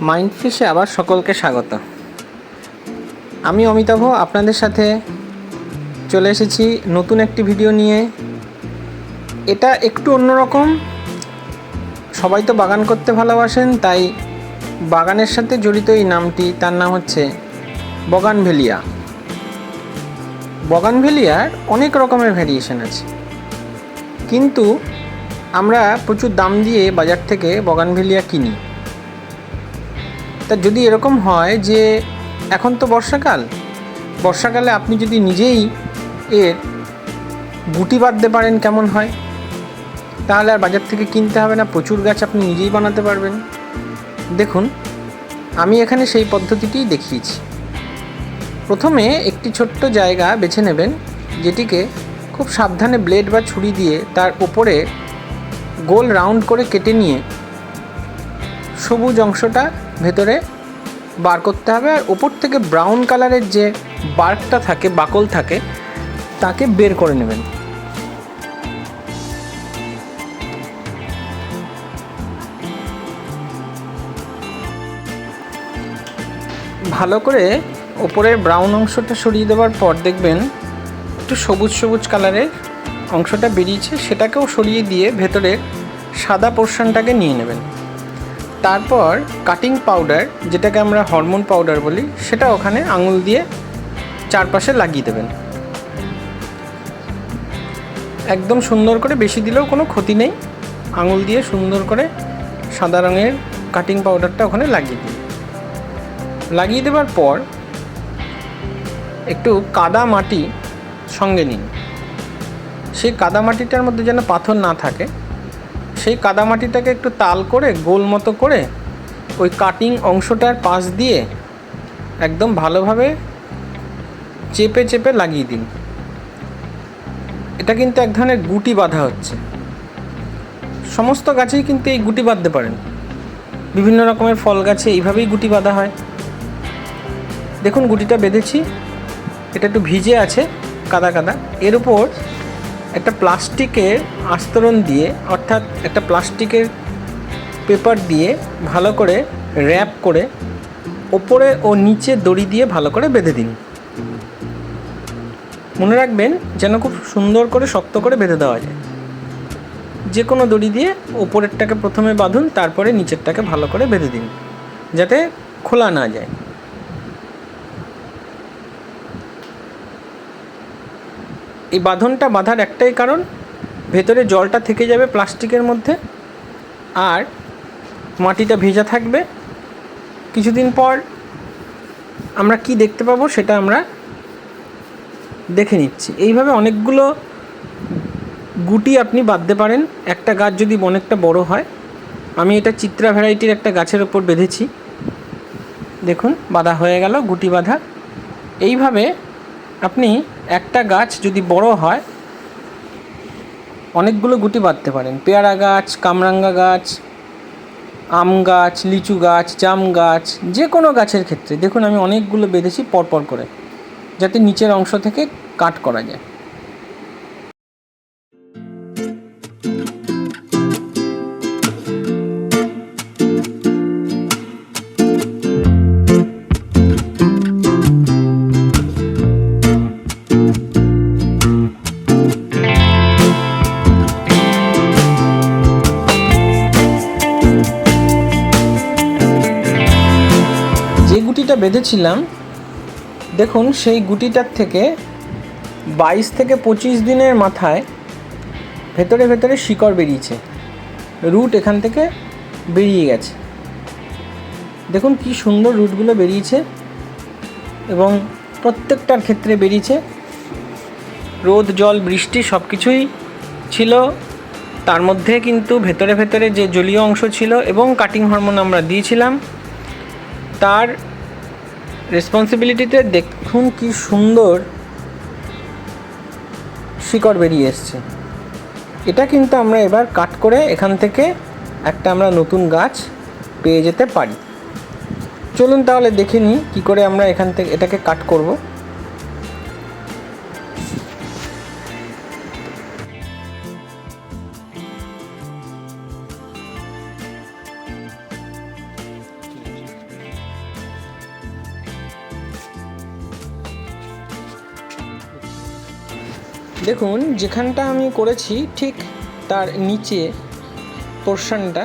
মাইন্ডফিশে আবার সকলকে স্বাগত। আমি অমিতাভ, আপনাদের সাথে চলে এসেছি নতুন একটি ভিডিও নিয়ে। এটা একটু অন্যরকম সবাই তো বাগান করতে ভালোবাসেন, তাই বাগানের সাথে জড়িত এই নামটি, তার নাম হচ্ছে বগানভেলিয়া। বগানভেলিয়ার অনেক রকমের ভ্যারিয়েশন আছে। কিন্তু আমরা প্রচুর দাম দিয়ে বাজার থেকে বগানভেলিয়া কিনি। তা যদি এরকম হয় যে এখন তো বর্ষাকাল, বর্ষাকালে আপনি যদি নিজেই এর গুটি বাঁধতে পারেন কেমন হয়? তাহলে আর বাজার থেকে কিনতে হবে না, প্রচুর গাছ আপনি নিজেই বানাতে পারবেন। দেখুন, আমি এখানে সেই পদ্ধতিটিই দেখিয়েছি। প্রথমে একটি ছোট্ট জায়গা বেছে নেবেন, যেটিকে খুব সাবধানে ব্লেড বা ছুরি দিয়ে তার উপরে গোল রাউন্ড করে কেটে নিয়ে সবুজ অংশটা ভেতরে বার করতে হবে আর ওপর থেকে ব্রাউন কালারের যে বার্কটা থাকে, বাকল থাকে, তাকে বের করে নেবেন। ভালো করে ওপরের ব্রাউন অংশটা সরিয়ে দেওয়ার পর দেখবেন একটু সবুজ সবুজ কালারের অংশটা বেরিয়েছে, সেটাকেও সরিয়ে দিয়ে ভেতরে সাদা পোর্শনটাকে নিয়ে নেবেন। তারপর কাটিং পাউডার যেটাকে আমরা হরমোন পাউডার বলি, সেটা ওখানে আঙুল দিয়ে চারপাশে লাগিয়ে দেবেন। একদম সুন্দর করে, বেশি দিলেও কোনো ক্ষতি নেই। আঙুল দিয়ে সুন্দর করে সাদা রঙের কাটিং পাউডারটা ওখানে লাগিয়ে দিন। লাগিয়ে দেওয়ার পর একটু কাদা মাটি সঙ্গে নিন। সেই কাদা মাটিটার মধ্যে যেন পাথর না থাকে সেই কাদামাটিটাকে একটু তাল করে, গোল মতো করে ওই কাটিং অংশটার পাশ দিয়ে একদম ভালোভাবে চেপে চেপে লাগিয়ে দিন। এটা কিন্তু এক ধরনের গুটি বাঁধা হচ্ছে। সমস্ত গাছেই কিন্তু এই গুটি বাঁধতে পারেন। বিভিন্ন রকমের ফল গাছে এইভাবেই গুটি বাঁধা হয়। দেখুন, গুটিটা বেঁধেছি। এটা একটু ভিজে আছে, কাদা কাদা। এর উপর প্লাস্টিকের আস্তরণ দিয়ে, অর্থাৎ একটা প্লাস্টিকের পেপার দিয়ে ভালো করে র্যাপ করে ওপরে ও নিচে দড়ি দিয়ে ভালো করে বেঁধে দিন। মনে রাখবেন যেন খুব সুন্দর করে শক্ত করে বেঁধে দেওয়া যায়। যে কোনো দড়ি দিয়ে ওপরেরটাকে প্রথমে বাঁধুন, তারপরে নিচেরটাকে ভালো করে বেঁধে দিন, যাতে খোলা না যায়। এই বাঁধনটা বাঁধার একটাই কারণ, ভেতরে জলটা থেকে যাবে প্লাস্টিকের মধ্যে আর মাটিটা ভেজা থাকবে। কিছুদিন পর আমরা কি দেখতে পাবো সেটা আমরা দেখে নিচ্ছি। এইভাবে অনেকগুলো গুটি আপনি বাঁধতে পারেন। একটা গাছ যদি অনেকটা বড় হয়, আমি এটা চিত্রা ভ্যারাইটির একটা গাছের ওপর বেঁধেছি। দেখুন, বাঁধা হয়ে গেল, গুটি বাঁধা। এইভাবে আপনি একটা গাছ যদি বড় হয়, অনেকগুলো গুটি বাঁধতে পারেন। পেয়ারা গাছ, কামরাঙ্গা গাছ, আম গাছ, লিচু গাছ, জাম গাছ যে কোনো গাছের ক্ষেত্রে। দেখুন, আমি অনেকগুলো বেঁধেছি পরপর করে, যাতে নিচের অংশ থেকে কাট করা যায়। বেঁধেছিলাম। দেখুন, সেই গুটিটার থেকে বাইশ থেকে পঁচিশ দিনের মাথায় ভেতরে ভেতরে শিকড় বেরিয়েছে। রুট এখান থেকে বেরিয়ে গেছে। দেখুন, কি সুন্দর রুটগুলো বেরিয়েছে এবং প্রত্যেকটার ক্ষেত্রে বেরিয়েছে। রোদ, জল, বৃষ্টি সব কিছুই ছিল। তার মধ্যে কিন্তু ভেতরে ভেতরে যে জলীয় অংশ ছিল এবং কাটিং হরমোন আমরা দিয়েছিলাম, তার রেসপন্সিবিলিটিতে দেখুন কি সুন্দর শিকড় বেরিয়ে এসছে। এটা কিন্তু আমরা এবার কাট করে এখান থেকে একটা আমরা নতুন গাছ পেয়ে যেতে পারি। চলুন তাহলে দেখে নিই কী করে আমরা এখান থেকে এটাকে কাট করব। দেখুন, যেখানটা আমি করেছি, ঠিক তার নিচে পোর্শনটা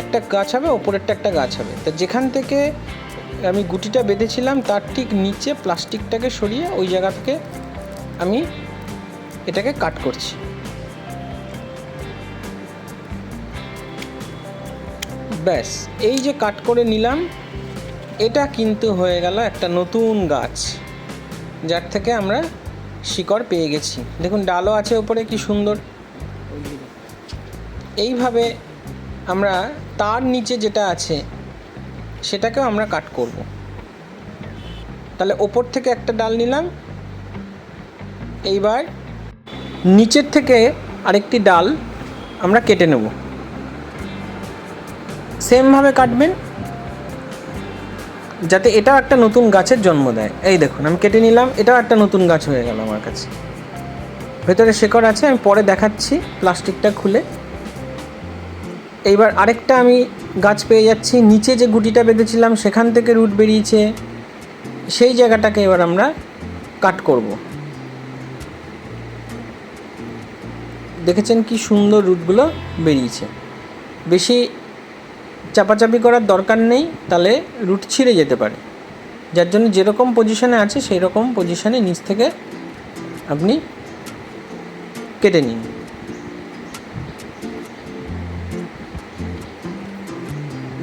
একটা গাছ হবে, ওপরেরটা একটা গাছ হবে। তা যেখান থেকে আমি গুটিটা বেঁধেছিলাম, তার ঠিক নিচে প্লাস্টিকটাকে সরিয়ে ওই জায়গা থেকে আমি এটাকে কাট করছি। ব্যাস, এই যে কাট করে নিলাম, এটা কিন্তু হয়ে গেল একটা নতুন গাছ, যার থেকে আমরা শিকড় পেয়ে গেছি। দেখুন, ডালও আছে উপরে, কি সুন্দর। এইভাবে আমরা তার নিচে যেটা আছে, সেটাকেও আমরা কাট করব। তাহলে ওপর থেকে একটা ডাল নিলাম। এইবার নিচের থেকে আরেকটি ডাল আমরা কেটে নেব। সেমভাবে কাটবেন। যাতে এটাও একটা নতুন গাছের জন্ম দেয়। এই দেখুন, আমি কেটে নিলাম, এটাও একটা নতুন গাছ হয়ে গেল আমার কাছে। ভেতরে শেকড় আছে, আমি পরে দেখাচ্ছি প্লাস্টিকটা খুলে। এইবার আরেকটা আমি গাছ পেয়ে যাচ্ছি, নিচে যে গুটিটা বেঁধেছিলাম, সেখান থেকে রুট বেরিয়েছে। সেই জায়গাটাকে এবার আমরা কাট করব। দেখেছেন কি সুন্দর রুটগুলো বেরিয়েছে। বেশি চাপাচাপি করার দরকার নেই, তাহলে রুট ছিঁড়ে যেতে পারে। যার জন্য যেরকম পজিশনে আছে সেই রকম পজিশনে নিচ থেকে আপনি কেটে নিন।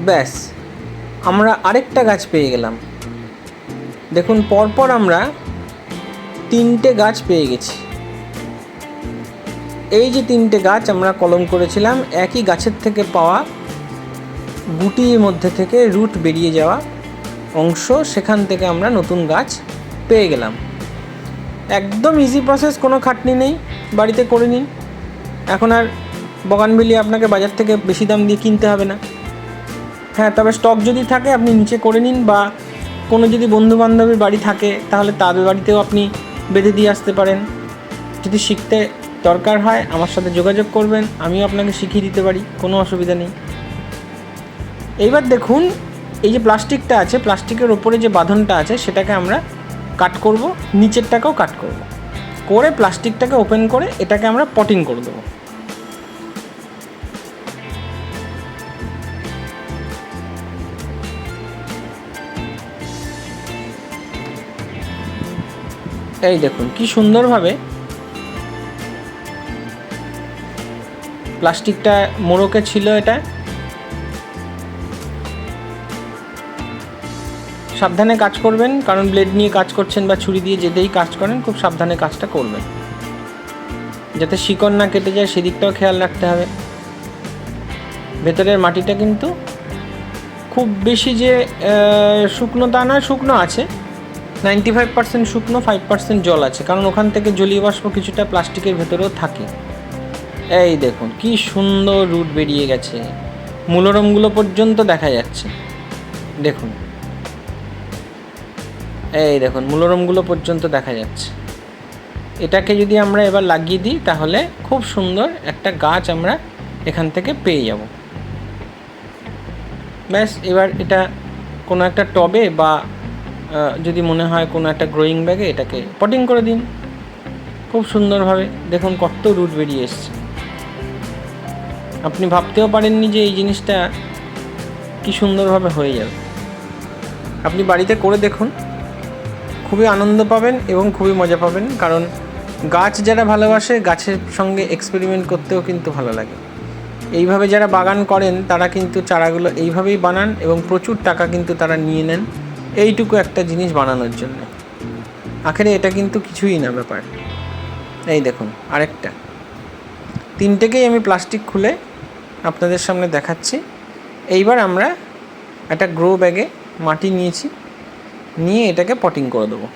ব্যাস, আমরা আরেকটা গাছ পেয়ে গেলাম। দেখুন, পরপর আমরা তিনটে গাছ পেয়ে গেছি। এই যে তিনটে গাছ আমরা কলম করেছিলাম, একই গাছের থেকে পাওয়া গুটির মধ্যে থেকে রুট বেরিয়ে যাওয়া অংশ, সেখান থেকে আমরা নতুন গাছ পেয়ে গেলাম। একদম ইজি প্রসেস কোনো খাটনি নেই, বাড়িতে করে নিন। এখন আর বগানবিলি আপনাকে বাজার থেকে বেশি দাম দিয়ে কিনতে হবে না। হ্যাঁ তবে স্টক যদি থাকে, আপনি নিচে করে নিন বা কোনো যদি বন্ধু বান্ধবের বাড়ি থাকে, তাহলে তাদের বাড়িতেও আপনি বেঁধে দিয়ে আসতে পারেন। যদি শিখতে দরকার হয়, আমার সাথে যোগাযোগ করবেন, আমিও আপনাকে শিখিয়ে দিতে পারি, কোনো অসুবিধা নেই। এইবার দেখুন, এই যে প্লাস্টিকটা আছে, প্লাস্টিকের ওপরে যে বাঁধনটা আছে, সেটাকে আমরা কাট করব, নিচেরটাকেও কাট করব। করে প্লাস্টিকটাকে ওপেন করে এটাকে আমরা পটিং করে দেবো। এই দেখুন, কি সুন্দরভাবে প্লাস্টিকটা মোড়কে ছিল এটা। সাবধানে কাজ করবেন, কারণ ব্লেড নিয়ে কাজ করছেন বা ছুরি দিয়ে যেতেই কাজ করেন, খুব সাবধানে কাজটা করবেন। যাতে শিকড় না কেটে যায়, সেদিকটাও খেয়াল রাখতে হবে। ভেতরের মাটিটা কিন্তু খুব বেশি যে শুকনো তা নয়, শুকনো আছে। নাইনটি ফাইভ পার্সেন্ট শুকনো ফাইভ পার্সেন্ট জল আছে, কারণ ওখান থেকে জলীয় বাষ্প কিছুটা প্লাস্টিকের ভেতরেও থাকে। এই দেখুন, কি সুন্দর রুট বেরিয়ে গেছে। মূলরমগুলো পর্যন্ত দেখা যাচ্ছে। দেখুন এই দেখুন মূলরমগুলো পর্যন্ত দেখা যাচ্ছে। এটাকে যদি আমরা এবার লাগিয়ে দিই, তাহলে খুব সুন্দর একটা গাছ আমরা এখান থেকে পেয়ে যাব। ব্যাস, এবার এটা কোনো একটা টবে বা যদি মনে হয় কোনো একটা গ্রোয়িং ব্যাগে এটাকে পটিং করে দিন। খুব সুন্দরভাবে, দেখুন কত রুট বেরিয়ে এসছে। আপনি ভাবতেও পারেননি যে এই জিনিসটা কি সুন্দরভাবে হয়ে যাবে। আপনি বাড়িতে করে দেখুন। খুবই আনন্দ পাবেন এবং খুবই মজা পাবেন। কারণ গাছ যারা ভালোবাসে, গাছের সঙ্গে এক্সপেরিমেন্ট করতেও কিন্তু ভালো লাগে। এইভাবে যারা বাগান করেন, তারা কিন্তু চারাগুলো এইভাবেই বানান এবং প্রচুর টাকা কিন্তু তারা নিয়ে নেন এইটুকু একটা জিনিস বানানোর জন্য। আখেরে এটা কিন্তু কিছুই না ব্যাপার। এই দেখুন, আরেকটা। তিনটেকেই আমি প্লাস্টিক খুলে আপনাদের সামনে দেখাচ্ছি। এইবার আমরা একটা গ্রো ব্যাগে মাটি নিয়েছি। নিয়ে এটাকে পটিং করে দেবো।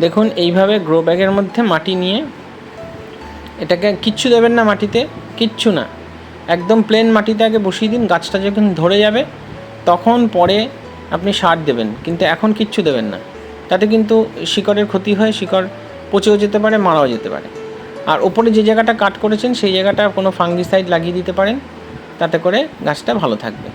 দেখুন, এইভাবে গ্রো ব্যাগের মধ্যে মাটি নিয়ে এটাকে কিচ্ছু দেবেন না মাটিতে, কিচ্ছু না। একদম প্লেন মাটিতে আগে বসিয়ে দিন, গাছটা যখন ধরে যাবে, তখন পরে আপনি সার দেবেন, কিন্তু এখন কিচ্ছু দেবেন না। তাতে কিন্তু শিকড়ের ক্ষতি হয়, শিকড় পচেও যেতে পারে, মারাও যেতে পারে। আর ওপরে যে জায়গাটা কাট করেছেন, সেই জায়গাটা কোনো ফাঙ্গিসাইড লাগিয়ে দিতে পারেন, তাতে করে গাছটা ভালো থাকবে।